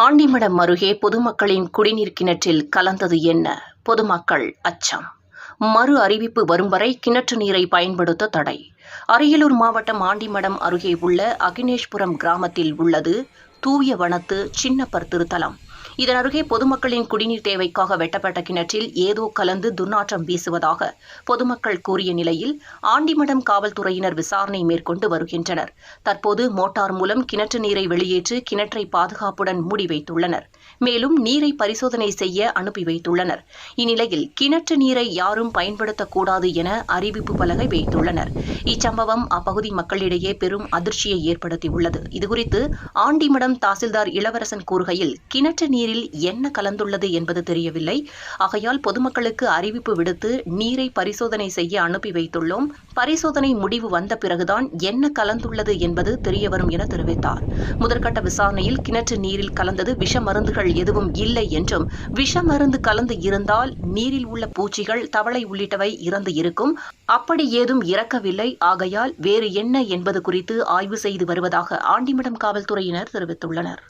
ஆண்டிமடம் அருகே பொதுமக்களின் குடிநீர் கிணற்றில் கலந்தது என்ன? பொதுமக்கள் அச்சம். மறு அறிவிப்பு வரும் வரை கிணற்று நீரை பயன்படுத்த தடை. அரியலூர் மாவட்டம் ஆண்டிமடம் அருகே உள்ள அகினேஷ்புரம் கிராமத்தில் உள்ளது தூய வனத்து சின்னப்பர் திருத்தலம். இதன் அருகே பொதுமக்களின் குடிநீர் தேவைக்காக வெட்டப்பட்ட கிணற்றில் ஏதோ கலந்து துர்நாற்றம் வீசுவதாக பொதுமக்கள் கூறிய நிலையில் ஆண்டிமடம் காவல்துறையினர் விசாரணை மேற்கொண்டு வருகின்றனர். தற்போது மோட்டார் மூலம் கிணற்று நீரை வெளியேற்றி கிணற்றை பாதுகாப்புடன் மூடி வைத்துள்ளனர். மேலும் நீரை பரிசோதனை செய்ய அனுப்பி வைத்துள்ளனர். இந்நிலையில் கிணற்று நீரை யாரும் பயன்படுத்தக்கூடாது என அறிவிப்பு பலகை வைத்துள்ளனர். இச்சம்பவம் அப்பகுதி மக்களிடையே பெரும் அதிர்ச்சியை ஏற்படுத்தியுள்ளது. இதுகுறித்து ஆண்டிமடம் தாசில்தார் இளவரசன் கூறுகையில் கிணற்று நீரில் என்ன கலந்துள்ளது என்பது தெரியவில்லை. ஆகையால் பொதுமக்களுக்கு அறிவிப்பு விடுத்து நீரை பரிசோதனை செய்ய அனுப்பி வைத்துள்ளோம். பரிசோதனை முடிவு வந்த பிறகுதான் என்ன கலந்துள்ளது என்பது தெரியவரும் என தெரிவித்தார். முதற்கட்ட விசாரணையில் கிணற்று நீரில் கலந்தது விஷ மருந்துகள் எதுவும் இல்லை என்றும் விஷ மருந்து கலந்து இருந்தால் நீரில் உள்ள பூச்சிகள் தவளை உள்ளிட்டவை இறந்து இருக்கும். அப்படி ஏதும் இறக்கவில்லை. ஆகையால் வேறு என்ன என்பது குறித்து ஆய்வு செய்து வருவதாக ஆண்டிமடம் காவல்துறையினர் தெரிவித்துள்ளனர்.